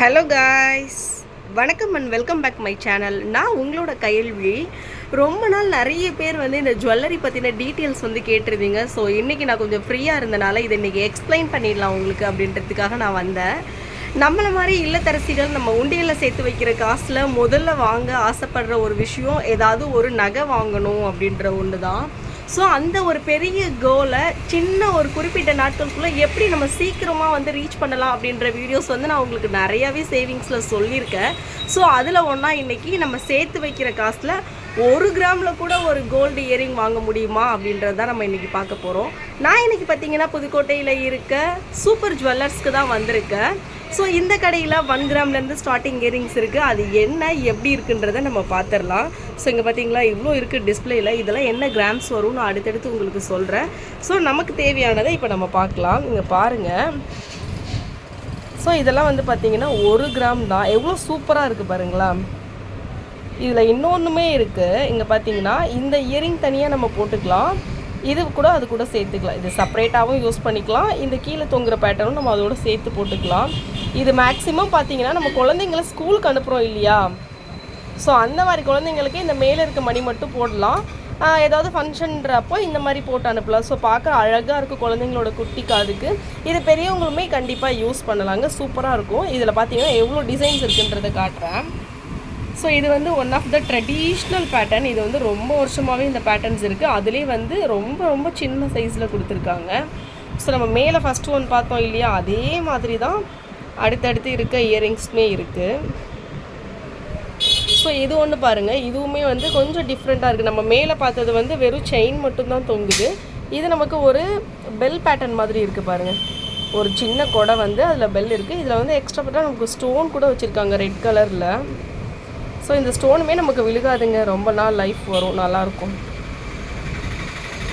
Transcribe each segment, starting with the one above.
Hello guys வணக்கம் and welcome back my channel நான் உங்களோட கையல்வி ரொம்ப நாள் நிறைய பேர் வந்து இந்த ஜுவல்லரி பற்றின டீட்டெயில்ஸ் வந்து கேட்டிருந்தீங்க. ஸோ இன்றைக்கி நான் கொஞ்சம் ஃப்ரீயாக இருந்தனால இதை இன்றைக்கி எக்ஸ்பிளைன் பண்ணிடலாம் உங்களுக்கு அப்படின்றதுக்காக நான் வந்தேன். நம்மளை மாதிரி இல்லத்தரசிகள் நம்ம உண்டியலில் சேர்த்து வைக்கிற காசில் முதல்ல வாங்க ஆசைப்படுற ஒரு விஷயம் ஏதாவது ஒரு நகை வாங்கணும் அப்படின்ற ஒன்று தான் ஸோ அந்த ஒரு பெரிய கோலை சின்ன ஒரு குறிப்பிட்ட நாட்களுக்குள்ளே எப்படி நம்ம சீக்கிரமாக வந்து ரீச் பண்ணலாம் அப்படின்ற வீடியோஸ் வந்து நான் உங்களுக்கு நிறையாவே சேவிங்ஸில் சொல்லியிருக்கேன். ஸோ அதில் ஒன்றா இன்றைக்கி நம்ம சேர்த்து வைக்கிற காசில் ஒரு கிராமில் கூட ஒரு கோல்டு இயரிங் வாங்க முடியுமா அப்படின்றது தான் நம்ம இன்றைக்கி பார்க்க போகிறோம் நான் இன்றைக்கி பார்த்தீங்கன்னா புதுக்கோட்டையில் இருக்க சூப்பர் ஜுவல்லர்ஸ்க்கு தான் வந்திருக்கேன். ஸோ இந்த கடையில் ஒன் கிராம்லேருந்து ஸ்டார்டிங் இயரிங்ஸ் இருக்குது அது என்ன எப்படி இருக்குன்றதை நம்ம பார்த்துடலாம் ஸோ இங்கே பார்த்தீங்களா இவ்வளோ இருக்குது டிஸ்பிளேயில் இதெல்லாம் என்ன கிராம்ஸ் வரும்னு நான் அடுத்தடுத்து உங்களுக்கு சொல்கிறேன் ஸோ நமக்கு தேவையானதை இப்போ நம்ம பார்க்கலாம். இங்கே பாருங்கள் ஸோ இதெல்லாம் வந்து பார்த்தீங்கன்னா ஒரு கிராம் தான். எவ்வளோ சூப்பராக இருக்குது பாருங்களா இதில் இன்னொன்றுமே இருக்குது இங்கே பார்த்தீங்கன்னா இந்த இயரிங் தனியாக நம்ம போட்டுக்கலாம். இது கூட அது கூட சேர்த்துக்கலாம். இது செப்பரேட்டாகவும் யூஸ் பண்ணிக்கலாம். இந்த கீழே தொங்குற பேட்டர்னும் நம்ம அதோட சேர்த்து போட்டுக்கலாம். இது மேக்ஸிமம் பார்த்தீங்கன்னா நம்ம குழந்தைங்கள ஸ்கூலுக்கு அனுப்புகிறோம் இல்லையா? ஸோ அந்த மாதிரி குழந்தைங்களுக்கு இந்த மேலே இருக்க மணி மட்டும் போடலாம். ஏதாவது ஃபங்க்ஷன்றப்போ இந்த மாதிரி போட்டு அனுப்பலாம். ஸோ பார்க்க அழகாக இருக்கும் குழந்தைங்களோட குட்டி காதுக்கு. இது பெரியவங்களுமே கண்டிப்பாக யூஸ் பண்ணலாங்க. சூப்பராக இருக்கும். இதில் பார்த்தீங்கன்னா எவ்வளோ டிசைன்ஸ் இருக்குன்றதை காட்டுறேன். ஸோ இது வந்து one of the traditional pattern இது வந்து ரொம்ப வருஷமாகவே இந்த பேட்டர்ன்ஸ் இருக்குது அதுலேயே வந்து ரொம்ப ரொம்ப சின்ன சைஸில் கொடுத்துருக்காங்க. ஸோ நம்ம மேலே ஃபஸ்ட்டு ஒன் பார்த்தோம் இல்லையா? அதே மாதிரி தான் அடுத்தடுத்து இருக்க இயரிங்ஸுமே இருக்குது ஸோ இது ஒன்று பாருங்கள் இதுவுமே வந்து கொஞ்சம் டிஃப்ரெண்ட்டாக இருக்குது நம்ம மேலே பார்த்தது வந்து வெறும் செயின் மட்டும்தான் தொங்குது. இது நமக்கு ஒரு பெல் பேட்டர்ன் மாதிரி இருக்குது பாருங்கள் ஒரு சின்ன கொடை வந்து அதில் பெல் இருக்குது இதில் வந்து எக்ஸ்ட்ரா பட்டா நமக்கு ஸ்டோன் கூட வச்சுருக்காங்க ரெட் கலரில் ஸோ இந்த ஸ்டோனுமே நமக்கு விழுகாதுங்க. ரொம்ப நாள் லைஃப் வரும். நல்லாயிருக்கும்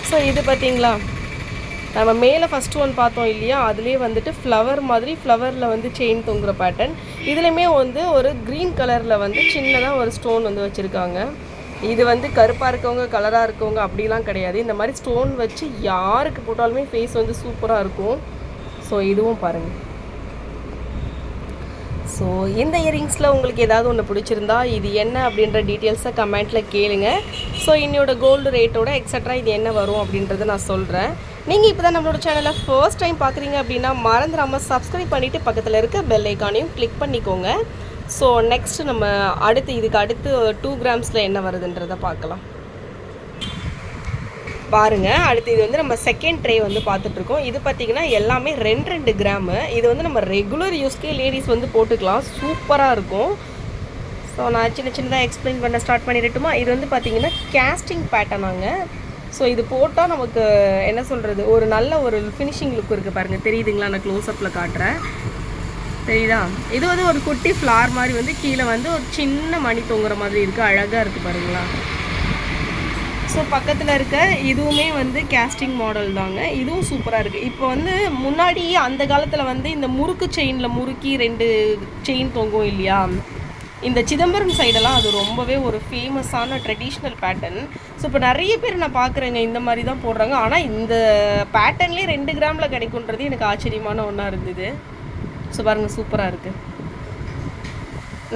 ஸோ இது பார்த்தீங்களா நம்ம மேலே ஃபஸ்ட்டு ஒன் பார்த்தோம் இல்லையா? அதுலேயே வந்துட்டு ஃப்ளவர் மாதிரி ஃப்ளவரில் வந்து செயின் தொங்குற பேட்டர்ன் இதுலேயுமே வந்து ஒரு க்ரீன் கலரில் வந்து சின்னதாக ஒரு ஸ்டோன் வந்து வச்சுருக்காங்க. இது வந்து கருப்பாக இருக்கவங்க கலராக இருக்கவங்க அப்படிலாம் கிடையாது. இந்த மாதிரி ஸ்டோன் வச்சு யாருக்கு போட்டாலுமே ஃபேஸ் வந்து சூப்பராக இருக்கும். ஸோ இதுவும் பாருங்கள் ஸோ இந்த இயரிங்ஸில் உங்களுக்கு ஏதாவது ஒன்று பிடிச்சிருந்தா இது என்ன அப்படின்ற டீட்டெயில்ஸை கமெண்ட்டில் கேளுங்க. ஸோ இன்னையோட கோல்டு ரேட்டோட எக்ஸட்ரா இது என்ன வரும் அப்படின்றத நான் சொல்கிறேன் நீங்கள் இப்போ தான் நம்மளோட சேனலை ஃபர்ஸ்ட் டைம் பார்க்குறீங்க அப்படின்னா மறந்துடாமல் சப்ஸ்கிரைப் பண்ணிவிட்டு பக்கத்தில் இருக்க பெல் ஐக்கானையும் கிளிக் பண்ணிக்கோங்க. ஸோ நெக்ஸ்ட் நம்ம அடுத்து இதுக்கு அடுத்து டூ கிராம்ஸில் என்ன வருதுன்றதை பார்க்கலாம். பாருங்கள் அடுத்து இது வந்து நம்ம செகண்ட் ட்ரே வந்து பார்த்துட்ருக்கோம். இது பார்த்திங்கன்னா எல்லாமே ரெண்டு ரெண்டு கிராமு இது வந்து நம்ம ரெகுலர் யூஸ்க்கே லேடிஸ் வந்து போட்டுக்கலாம். சூப்பராக இருக்கும். ஸோ நான் சின்ன சின்னதாக எக்ஸ்பிளைன் பண்ண ஸ்டார்ட் பண்ணிடட்டுமா? இது வந்து பார்த்தீங்கன்னா கேஸ்டிங் பேட்டர்னாங்க ஸோ இது போட்டால் நமக்கு என்ன சொல்கிறது ஒரு நல்ல ஒரு ஃபினிஷிங் லுக் இருக்குது பாருங்கள் தெரியுதுங்களா? நான் க்ளோஸ்அப்பில் காட்டுறேன். தெரியுதா? இது வந்து ஒரு குட்டி ஃப்ளார் மாதிரி வந்து கீழே வந்து ஒரு சின்ன மணி தொங்குற மாதிரி இருக்குது அழகாக இருக்குது பாருங்களா? ஸோ பக்கத்தில் இருக்க இதுவுமே வந்து கேஸ்டிங் மாடல் தாங்க. இதுவும் சூப்பராக இருக்குது இப்போ வந்து முன்னாடி அந்த காலத்தில் வந்து இந்த முறுக்கு செயினில் முறுக்கி ரெண்டு செயின் தொங்கும் இல்லையா? இந்த சிதம்பரம் சைடெல்லாம் அது ரொம்பவே ஒரு ஃபேமஸான ட்ரெடிஷ்னல் பேட்டர்ன் ஸோ இப்போ நிறைய பேர் நான் பார்க்குறேங்க இந்த மாதிரி தான் போடுறாங்க. ஆனால் இந்த பேட்டர்ன்லேயே ரெண்டு கிராமில் கிடைக்குன்றது எனக்கு ஆச்சரியமான ஒன்றா இருந்தது. ஸோ பாருங்கள் சூப்பராக இருக்குது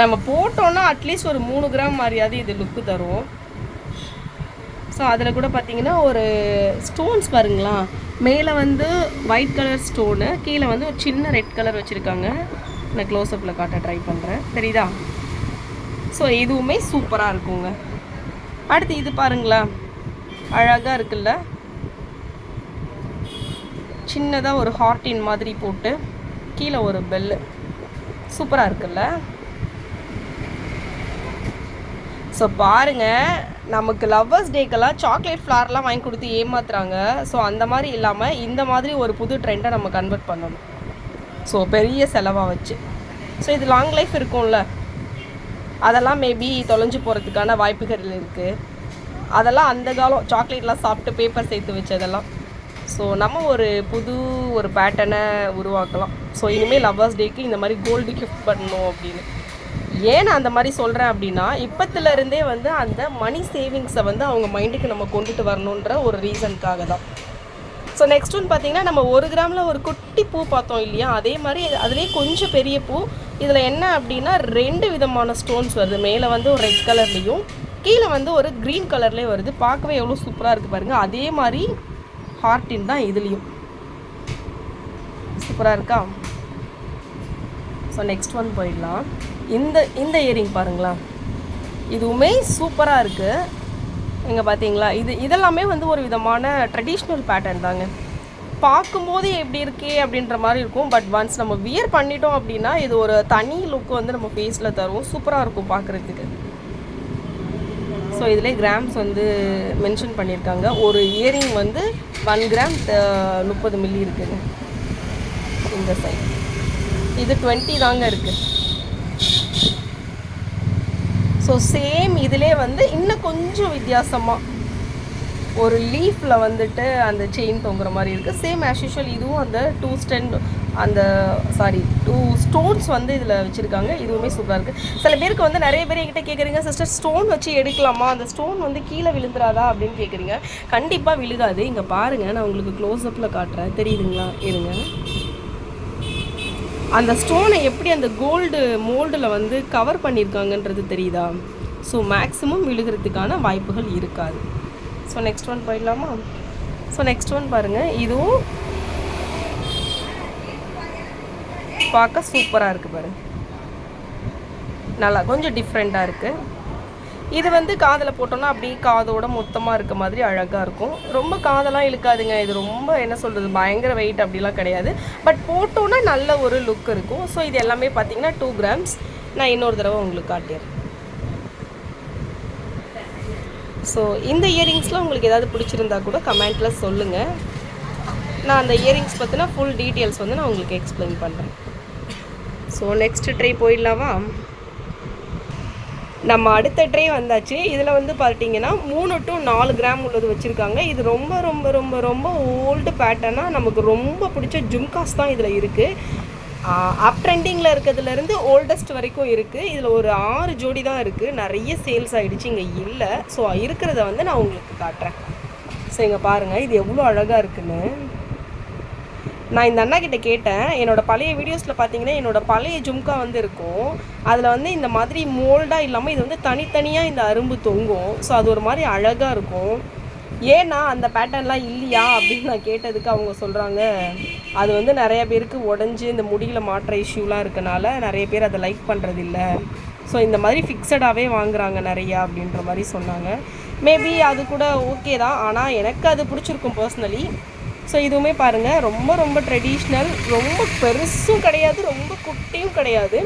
நம்ம போட்டோன்னா அட்லீஸ்ட் ஒரு மூணு கிராம் மாதிரியாவது இது லுக்கு தரும். ஸோ அதில் கூட பார்த்தீங்கன்னா ஒரு ஸ்டோன்ஸ் பாருங்களா. மேலே வந்து ஒயிட் கலர் ஸ்டோனு கீழே வந்து ஒரு சின்ன ரெட் கலர் வச்சுருக்காங்க. நான் க்ளோஸ்அப்பில் காட்ட ட்ரை பண்ணுறேன் தெரியுதா? ஸோ இதுவுமே சூப்பராக இருக்குங்க. அடுத்து இது பாருங்களா. அழகாக இருக்குல்ல? சின்னதாக ஒரு ஹார்டின் மாதிரி போட்டு கீழே ஒரு பெல்லு சூப்பராக இருக்குல்ல? ஸோ பாருங்கள் நமக்கு லவ்வர்ஸ் டேக்கெல்லாம் சாக்லேட் ஃப்ளார்லாம் வாங்கி கொடுத்து ஏமாத்துறாங்க. ஸோ அந்த மாதிரி இல்லாமல் இந்த மாதிரி ஒரு புது ட்ரெண்டை நம்ம கன்வெர்ட் பண்ணணும். ஸோ பெரிய செலவாக வச்சு. ஸோ இது லாங் லைஃப் இருக்கும்ல. அதெல்லாம் மேபி தொலைஞ்சு போகிறதுக்கான வாய்ப்புகள் இருக்குது அதெல்லாம் அந்த காலம் சாக்லேட்லாம் சாப்பிட்டு பேப்பர் சேர்த்து வச்சதெல்லாம். ஸோ நம்ம ஒரு புது ஒரு பேட்டர்னை உருவாக்கலாம். ஸோ இனிமேல் லவ்வர்ஸ் டேக்கு இந்த மாதிரி கோல்டு கிஃப்ட் பண்ணணும் அப்படின்னு. ஏன் நான் அந்த மாதிரி சொல்கிறேன் அப்படின்னா இப்போத்துலேருந்தே வந்து அந்த மணி சேவிங்ஸை வந்து அவங்க மைண்டுக்கு நம்ம கொண்டுட்டு வரணுன்ற ஒரு ரீசனுக்காக தான். ஸோ நெக்ஸ்ட் ஒன் பார்த்தீங்கன்னா நம்ம ஒரு கிராமில் ஒரு குட்டி பூ பார்த்தோம் இல்லையா? அதே மாதிரி அதுலேயே கொஞ்சம் பெரிய பூ. இதில் என்ன அப்படின்னா ரெண்டு விதமான ஸ்டோன்ஸ் வருது. மேலே வந்து ஒரு ரெட் கலர்லேயும் கீழே வந்து ஒரு க்ரீன் கலர்லேயே வருது. பார்க்கவே எவ்வளோ சூப்பராக இருக்குது பாருங்கள் அதே மாதிரி ஹார்ட்டின் தான் இதுலேயும். சூப்பராக இருக்கா? ஸோ நெக்ஸ்ட் ஒன் போயிடலாம். இந்த இந்த இயரிங் பாருங்களா இதுவுமே சூப்பராக இருக்குது இங்கே பார்த்தீங்களா இது இதெல்லாமே வந்து ஒரு விதமான ட்ரெடிஷ்னல் பேட்டர்ன் தாங்க. பார்க்கும்போது எப்படி இருக்கே அப்படின்ற மாதிரி இருக்கும். பட் ஒன்ஸ் நம்ம வியர் பண்ணிட்டோம் அப்படின்னா இது ஒரு தனி லுக் வந்து நம்ம ஃபேஸில் தரும். சூப்பராக இருக்கும் பார்க்குறதுக்கு. ஸோ இதிலே கிராம்ஸ் வந்து மென்ஷன் பண்ணியிருக்காங்க. ஒரு இயரிங் வந்து ஒன் கிராம் முப்பது மில்லி இருக்குது இந்த சைட் இது டுவெண்ட்டி தாங்க இருக்குது ஸோ சேம் இதிலே வந்து இன்னும் கொஞ்சம் வித்தியாசமாக ஒரு லீஃப்பில் வந்துட்டு அந்த செயின் தொங்குற மாதிரி இருக்குது சேம் ஆஸ் யூஷுவல் இதுவும் அந்த டூ ஸ்டெண்ட் அந்த சாரி டூ ஸ்டோன்ஸ் வந்து இதில் வச்சுருக்காங்க. இதுவுமே சூப்பராக இருக்குது சில பேருக்கு வந்து நிறைய பேர் என்கிட்ட கேட்குறீங்க சிஸ்டர் ஸ்டோன் வச்சு எடுக்கலாமா? அந்த ஸ்டோன் வந்து கீழே விழுந்துராதா? அப்படின்னு கேட்குறீங்க கண்டிப்பாக விழுகாது. இங்கே பாருங்கள் நான் உங்களுக்கு க்ளோஸ்அப்பில் காட்டுறேன். தெரியுதுங்களா? இருங்க. அந்த ஸ்டோனை எப்படி அந்த கோல்டு மோல்டில் வந்து கவர் பண்ணியிருக்காங்கன்றது தெரியுதா? ஸோ மேக்ஸிமம் விழுகிறதுக்கான வாய்ப்புகள் இருக்காது. ஸோ நெக்ஸ்ட் ஒன் போயிடலாமா? ஸோ நெக்ஸ்ட் ஒன் பாருங்கள் இதுவும் பார்க்க சூப்பராக இருக்குது பாருங்க. நல்லா கொஞ்சம் டிஃப்ரெண்ட்டாக இருக்குது இது வந்து காதில் போட்டோம்னா அப்படியே காதோட மொத்தமாக இருக்க மாதிரி அழகாக இருக்கும். ரொம்ப காதெல்லாம் இழுக்காதுங்க. இது ரொம்ப என்ன சொல்கிறது பயங்கர வெயிட் அப்படிலாம் கிடையாது. பட் போட்டோன்னா நல்ல ஒரு லுக் இருக்கும். ஸோ இது எல்லாமே பார்த்தீங்கன்னா டூ கிராம்ஸ் நான் இன்னொரு தடவை உங்களுக்கு காட்டிடுறேன் ஸோ இந்த இயரிங்ஸில் உங்களுக்கு ஏதாவது பிடிச்சிருந்தா கூட கமெண்ட்டில் சொல்லுங்கள் நான் அந்த இயரிங்ஸ் பற்றின ஃபுல் டீட்டெயில்ஸ் வந்து நான் உங்களுக்கு எக்ஸ்பிளைன் பண்ணுறேன் ஸோ நெக்ஸ்ட் ட்ரை போயிடலாமா? நம்ம அடுத்த ட்ரே வந்தாச்சு. இதில் வந்து பார்த்தீங்கன்னா மூணு டு நாலு கிராம் உள்ளது வச்சுருக்காங்க. இது ரொம்ப ரொம்ப ரொம்ப ரொம்ப ஓல்டு பேட்டர்னாக நமக்கு ரொம்ப பிடிச்ச ஜும்காஸ் தான் இதில் இருக்குது அப் ட்ரெண்டிங்கில் இருக்கிறதுலேருந்து ஓல்டஸ்ட் வரைக்கும் இருக்குது இதில் ஒரு ஆறு ஜோடி தான் இருக்குது நிறைய சேல்ஸ் ஆகிடுச்சு இங்கே இல்லை. ஸோ இருக்கிறத வந்து நான் உங்களுக்கு காட்டுறேன். ஸோ இங்கே பாருங்கள் இது எவ்வளோ அழகாக இருக்குன்னு. நான் இந்த அண்ணா கிட்ட கேட்டேன் என்னோட பழைய வீடியோஸில் பார்த்தீங்கன்னா என்னோட பழைய ஜும்கா வந்து இருக்கும். அதில் வந்து இந்த மாதிரி மோல்டாக இல்லாமல் இது வந்து தனித்தனியாக இந்த அரும்பு தொங்கும். ஸோ அது ஒரு மாதிரி அழகாக இருக்கும். ஏன்னா அந்த பேட்டர்ன்லாம் இல்லையா? அப்படின்னு நான் கேட்டதுக்கு அவங்க சொல்கிறாங்க அது வந்து நிறைய பேருக்கு உடஞ்சி இந்த முடியில் மாற்ற இஷ்யூலாம் இருக்கனால நிறைய பேர் அதை லைக் பண்ணுறதில்ல ஸோ இந்த மாதிரி ஃபிக்ஸடாகவே வாங்குறாங்க நிறையா அப்படின்ற மாதிரி சொன்னாங்க. மேபி அது கூட ஓகே தான். ஆனால் எனக்கு அது பிடிச்சிருக்கும் பர்சனலி ஸோ இதுவுமே பாருங்கள் ரொம்ப ரொம்ப ட்ரெடிஷ்னல் ரொம்ப பெருசும் கிடையாது ரொம்ப குட்டியும் கிடையாது.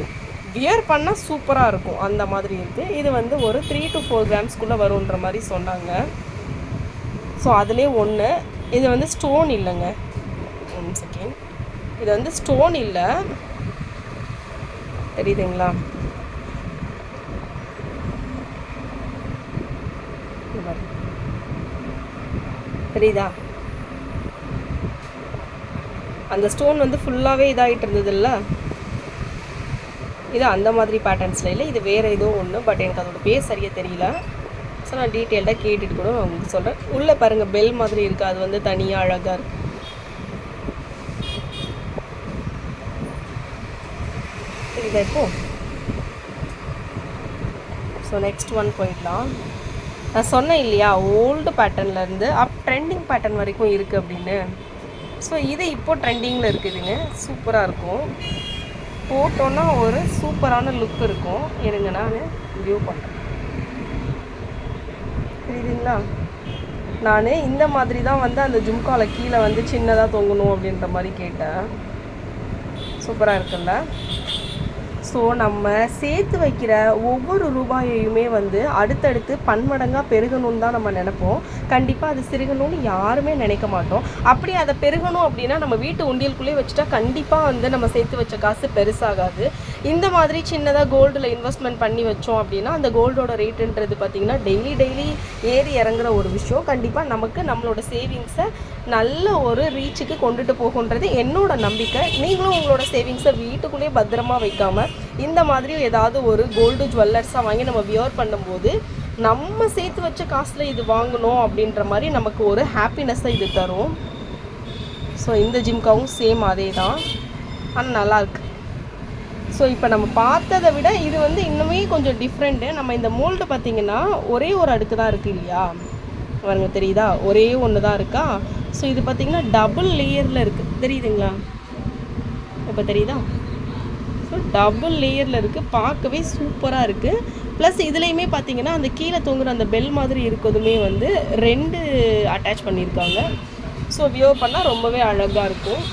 வியர் பண்ணால் சூப்பராக இருக்கும். அந்த மாதிரி இருக்குது இது வந்து ஒரு த்ரீ டு ஃபோர் கிராம்ஸ்குள்ளே வரும்ன்ற மாதிரி சொன்னாங்க. ஸோ அதுலேயே ஒன்று இது வந்து ஸ்டோன் இல்லைங்க. ஒன் செகண்ட் இது வந்து ஸ்டோன் இல்லை. தெரியுதுங்களா? தெரியுதா? அந்த ஸ்டோன் வந்து ஃபுல்லாகவே இதாகிட்டு இருந்ததில்ல? இது அந்த மாதிரி பேட்டர்ன்ஸில் இல்லை இது வேறு ஏதோ ஒன்று பட் எனக்கு அதோட பேர் சரியாக தெரியல. ஸோ நான் டீட்டெயில்டாக கேட்டுட்டு கூட நான் உங்களுக்கு சொல்கிறேன் உள்ளே பாருங்கள் பெல் மாதிரி இருக்குது அது வந்து தனியாக அழகாக இருக்குது தெரியுதா இப்போ ஸோ நெக்ஸ்ட் ஒன் போயிடலாம். நான் சொன்னேன் இல்லையா ஓல்டு பேட்டர்ன்லேருந்து அப் ட்ரெண்டிங் பேட்டர்ன் வரைக்கும் இருக்குது அப்படின்னு. ஸோ இது இப்போ ட்ரெண்டிங்கில் இருக்குதுங்க. சூப்பராக இருக்கும். போட்டோன்னா ஒரு சூப்பரான லுக் இருக்கும். இருங்க நான் வியூ பண்ணுறேன் புரியுதுங்களா? நான் இந்த மாதிரி தான் வந்து அந்த ஜும்காவில் கீழே வந்து சின்னதாக தொங்கணும் அப்படின்ற மாதிரி கேட்டேன். சூப்பராக இருக்குல்ல? ஸோ நம்ம சேர்த்து வைக்கிற ஒவ்வொரு ரூபாயையுமே வந்து அடுத்தடுத்து பன்மடங்காக பெருகணும்னு தான் நம்ம நினைப்போம். கண்டிப்பாக அது சிறுகணும்னு யாருமே நினைக்க மாட்டோம். அப்படி அதை பெருகணும் அப்படின்னா நம்ம வீட்டு உண்டியலுக்குள்ளே வச்சுட்டா கண்டிப்பாக வந்து நம்ம சேர்த்து வச்ச காசு பெருசாகாது. இந்த மாதிரி சின்னதாக கோல்டில் இன்வெஸ்ட்மெண்ட் பண்ணி வச்சோம் அப்படின்னா அந்த கோல்டோட ரேட்டுன்றது பார்த்திங்கன்னா டெய்லி டெய்லி ஏறி இறங்குற ஒரு விஷயம். கண்டிப்பாக நமக்கு நம்மளோட சேவிங்ஸை நல்ல ஒரு ரீச்சுக்கு கொண்டுட்டு போகுன்றது என்னோட நம்பிக்கை. நீங்களும் உங்களோட சேவிங்ஸை வீட்டுக்குள்ளேயே பத்திரமா வைக்காமல் இந்த மாதிரி ஏதாவது ஒரு கோல்டு ஜுவல்லர்ஸாக வாங்கி நம்ம வியர் பண்ணும்போது நம்ம சேர்த்து வச்ச காசில் இது வாங்கணும் அப்படின்ற மாதிரி நமக்கு ஒரு ஹாப்பினஸ்ஸை இது தரும். ஸோ இந்த ஜிம்காவும் சேம் அதே தான் ஆனால் நல்லாயிருக்கு ஸோ இப்போ நம்ம பார்த்ததை விட இது வந்து இன்னுமே கொஞ்சம் டிஃப்ரெண்ட்டு நம்ம இந்த மோல்டு பார்த்தீங்கன்னா ஒரே ஒரு அடுக்கு தான் இருக்குது இல்லையா? பாருங்க தெரியுதா? ஒரே ஒன்று தான் இருக்கா? ஸோ இது பார்த்தீங்கன்னா டபுள் லேயரில் இருக்குது தெரியுதுங்களா? இப்போ தெரியுதா? ஸோ டபுள் லேயரில் இருக்குது பார்க்கவே சூப்பராக இருக்குது ப்ளஸ் இதுலேயுமே பார்த்தீங்கன்னா அந்த கீழே தொங்குற அந்த பெல் மாதிரி இருக்கிறதுமே வந்து ரெண்டு அட்டாச் பண்ணியிருக்காங்க. ஸோ வியோ பண்ணால் ரொம்பவே அழகாக இருக்கும்.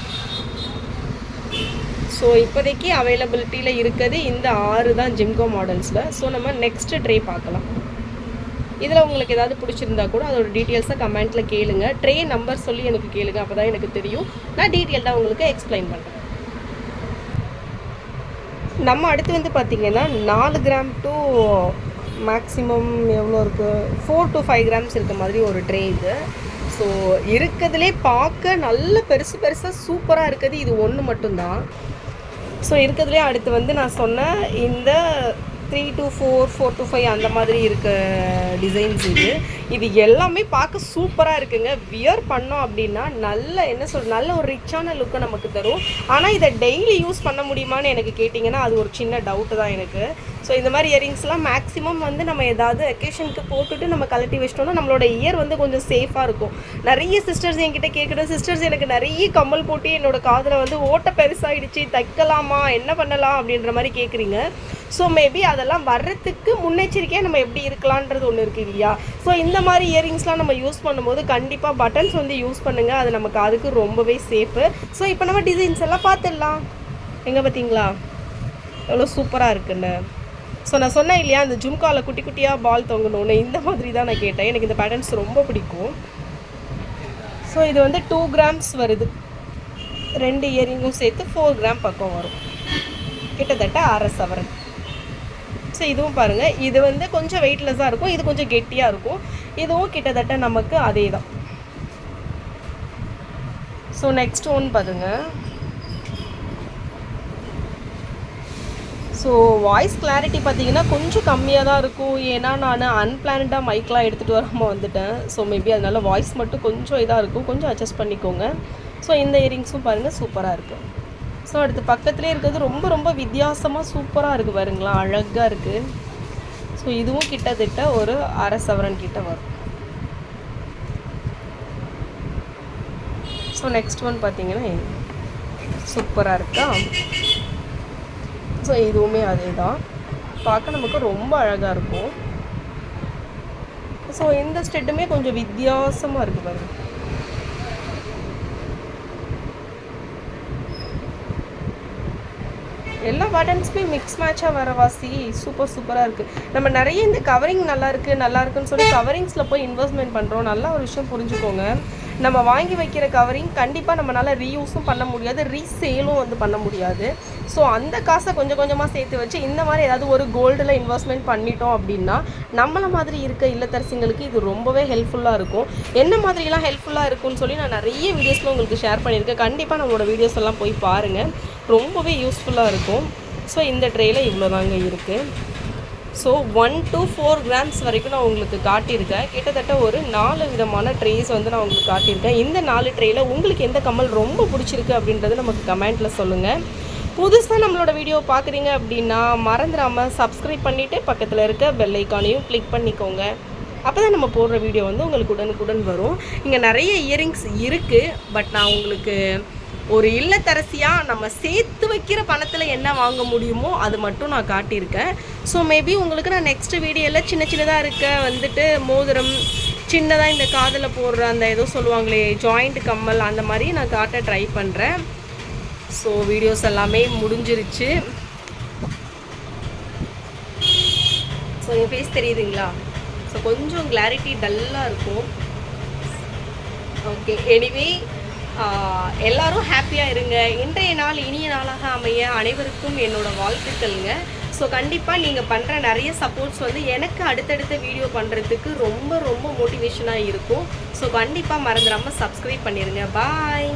ஸோ இப்போதைக்கு அவைலபிலிட்டியில் இருக்கிறது இந்த ஆறு தான் ஜிம்கோ மாடல்ஸில் ஸோ நம்ம நெக்ஸ்ட்டு ட்ரே பார்க்கலாம். இதில் உங்களுக்கு ஏதாவது பிடிச்சிருந்தா கூட அதோட டீட்டெயில்ஸை கமெண்ட்டில் கேளுங்கள் ட்ரே நம்பர் சொல்லி எனக்கு கேளுங்க அப்போ தான் எனக்கு தெரியும். நான் டீட்டெயில்டாக உங்களுக்கு எக்ஸ்பிளைன் பண்ணுறேன் நம்ம அடுத்து வந்து பார்த்திங்கன்னா நாலு கிராம் டு மேக்ஸிமம் எவ்வளோ இருக்குது ஃபோர் டு ஃபைவ் கிராம்ஸ் இருக்க மாதிரி ஒரு ட்ரே இது. ஸோ இருக்கிறதுலே பார்க்க நல்ல பெருசு பெருசாக சூப்பராக இருக்குது. இது ஒன்று மட்டும்தான். ஸோ இருக்கிறதுலே அடுத்து வந்து நான் சொன்ன இந்த three to four four to five அந்த மாதிரி இருக்க டிசைன்ஸ் இது. இது எல்லாமே பார்க்க சூப்பராக இருக்குங்க. வியர் பண்ணோம் அப்படின்னா நல்ல என்ன சொல் நல்ல ஒரு ரிச்சான லுக்கை நமக்கு தரும். ஆனால் இதை டெய்லி யூஸ் பண்ண முடியுமான்னு எனக்கு கேட்டிங்கன்னா அது ஒரு சின்ன டவுட்டு தான் எனக்கு. ஸோ இந்த மாதிரி இயரிங்ஸ்லாம் மேக்ஸிமம் வந்து நம்ம ஏதாவது அக்கேஷனுக்கு போட்டுட்டு நம்ம கலட்டி வச்சிட்டோம்னா நம்மளோட இயர் வந்து கொஞ்சம் சேஃபாக இருக்கும். நிறைய சிஸ்டர்ஸ் என்கிட்ட கேட்குற சிஸ்டர்ஸ் எனக்கு நிறைய கம்மல் போட்டு என்னோட காதில் வந்து ஓட்டை பெருசாகிடுச்சு தைக்கலாமா என்ன பண்ணலாம்? அப்படின்ற மாதிரி கேட்குறீங்க. ஸோ மேபி அதெல்லாம் வர்றதுக்கு முன்னெச்சரிக்கையாக நம்ம எப்படி இருக்கலான்றது ஒன்று இருக்குது இல்லையா? ஸோ இந்த மாதிரி இயரிங்ஸ்லாம் நம்ம யூஸ் பண்ணும்போது கண்டிப்பாக பட்டன்ஸ் வந்து யூஸ் பண்ணுங்கள் அது நமக்கு அதுக்கு ரொம்பவே சேஃபு ஸோ இப்போ நம்ம டிசைன்ஸ் எல்லாம் பார்த்துடலாம் எங்கே பார்த்தீங்களா எவ்வளோ சூப்பராக இருக்குன்னு. ஸோ நான் சொன்னேன் இல்லையா அந்த ஜும்காவில் குட்டி குட்டியாக பால் தொங்கணும்னு. இந்த மாதிரி தான் நான் கேட்டேன். எனக்கு இந்த பேட்டர்ன்ஸ் ரொம்ப பிடிக்கும். ஸோ இது வந்து டூ கிராம்ஸ் வருது. ரெண்டு இயரிங்கும் சேர்த்து ஃபோர் கிராம் பக்கம் வரும். கிட்டத்தட்ட அரை சவரன். ஸோ இதுவும் பாருங்கள் இது வந்து கொஞ்சம் வெயிட்லெஸ்ஸாக இருக்கும். இது கொஞ்சம் கெட்டியாக இருக்கும். இதுவும் கிட்டத்தட்ட நமக்கு அதே தான் ஸோ நெக்ஸ்ட் ஒன் பாருங்க. ஸோ வாய்ஸ் கிளாரிட்டி பார்த்தீங்கன்னா கொஞ்சம் கம்மியாக தான் இருக்கும். ஏன்னா நான் அன்பிளானடாக மைக்லாம் எடுத்துகிட்டு வராமல் வந்துட்டேன். ஸோ மேபி அதனால வாய்ஸ் மட்டும் கொஞ்சம் இதாக இருக்கும். கொஞ்சம் அட்ஜஸ்ட் பண்ணிக்கோங்க. ஸோ இந்த இயரிங்ஸும் பாருங்கள் சூப்பராக இருக்குது ஸோ அடுத்து பக்கத்துலேயே இருக்கிறது ரொம்ப ரொம்ப வித்தியாசமாக சூப்பராக இருக்குது பாருங்களா அழகாக இருக்குது ஸோ இதுவும் கிட்டத்தட்ட ஒரு அரை சவரன் கிட்ட வரும். ஸோ நெக்ஸ்ட் ஒன் பார்த்தீங்கன்னா சூப்பராக இருக்கா? ஸோ இதுவுமே அதே தான் பார்க்க நமக்கு ரொம்ப அழகாக இருக்கும். ஸோ இந்த ஸ்டெட்டுமே கொஞ்சம் வித்தியாசமாக இருக்குது பாருங்கள் எல்லா பட்டன்ஸுமே மிக்ஸ் மேட்சாக வர வாசி சூப்பர் சூப்பராக இருக்குது நம்ம நிறைய இந்த கவரிங் நல்லா இருக்குது நல்லா இருக்குன்னு சொல்லி கவரிங்ஸில் போய் இன்வெஸ்ட்மெண்ட் பண்ணுறோம் நல்ல ஒரு விஷயம் புரிஞ்சுக்கோங்க. நம்ம வாங்கி வைக்கிற கவரிங் கண்டிப்பாக நம்மளால் ரீயூஸும் பண்ண முடியாது ரீசேலும் வந்து பண்ண முடியாது. ஸோ அந்த காசை கொஞ்சம் கொஞ்சமாக சேர்த்து வச்சு இந்த மாதிரி ஏதாவது ஒரு கோல்டில் இன்வெஸ்ட்மெண்ட் பண்ணிட்டோம் அப்படின்னா நம்மள மாதிரி இருக்க இல்லத்தரசிங்களுக்கு இது ரொம்பவே ஹெல்ப்ஃபுல்லாக இருக்கும். என்ன மாதிரிலாம் ஹெல்ப்ஃபுல்லாக இருக்கும்னு சொல்லி நான் நிறைய வீடியோஸில் உங்களுக்கு ஷேர் பண்ணியிருக்கேன். கண்டிப்பாக நம்மளோட வீடியோஸ் எல்லாம் போய் பாருங்கள் ரொம்பவே யூஸ்ஃபுல்லாக இருக்கும். ஸோ இந்த ட்ரேயில் இவ்வளோ தாங்க இருக்குது so one to four grams வரைக்கும் நான் உங்களுக்கு காட்டியிருக்கேன். கிட்டத்தட்ட ஒரு நாலு விதமான ட்ரேஸ் வந்து நான் உங்களுக்கு காட்டியிருக்கேன். இந்த நாலு ட்ரேயில் உங்களுக்கு எந்த கம்மல் ரொம்ப பிடிச்சிருக்கு அப்படின்றது நமக்கு கமெண்ட்டில் சொல்லுங்கள் புதுசாக நம்மளோட வீடியோ பார்க்குறீங்க அப்படின்னா மறந்துடாமல் சப்ஸ்கிரைப் பண்ணிவிட்டு பக்கத்தில் இருக்க பெல் ஐக்கானையும் கிளிக் பண்ணிக்கோங்க. அப்போ தான் நம்ம போடுற வீடியோ வந்து உங்களுக்கு உடனுக்குடன் வரும். இங்கே நிறைய இயரிங்ஸ் இருக்குது பட் நான் உங்களுக்கு ஒரு இல்லத்தரசியாக நம்ம சேர்த்து வைக்கிற பணத்தில் என்ன வாங்க முடியுமோ அது மட்டும் நான் காட்டியிருக்கேன். ஸோ மேபி உங்களுக்கு நான் நெக்ஸ்ட் வீடியோவில் சின்ன சின்னதாக இருக்க வந்துட்டு மோதிரம் சின்னதாக இந்த காதில் போடுற அந்த ஏதோ சொல்லுவாங்களே ஜாயிண்ட் கம்மல் அந்த மாதிரி நான் காட்ட ட்ரை பண்ணுறேன் ஸோ வீடியோஸ் எல்லாமே முடிஞ்சிருச்சு. ஸோ என் ஃபேஸ் தெரியுதுங்களா? ஸோ கொஞ்சம் கிளாரிட்டி டல்லாக இருக்கும். ஓகே எனிவே எல்லாரும் ஹாப்பியாக இருங்க. இன்றைய நாள் இனிய நாளாக அமைய அனைவருக்கும் என்னோட வாழ்த்துக்கள்ங்க. ஸோ கண்டிப்பாக நீங்கள் பண்ணுற நிறைய சப்போர்ட்ஸ் வந்து எனக்கு அடுத்தடுத்த வீடியோ பண்ணுறதுக்கு ரொம்ப ரொம்ப மோட்டிவேஷனாக இருக்கும். ஸோ கண்டிப்பாக மறந்துடாமல் சப்ஸ்கிரைப் பண்ணிடுங்க பாய்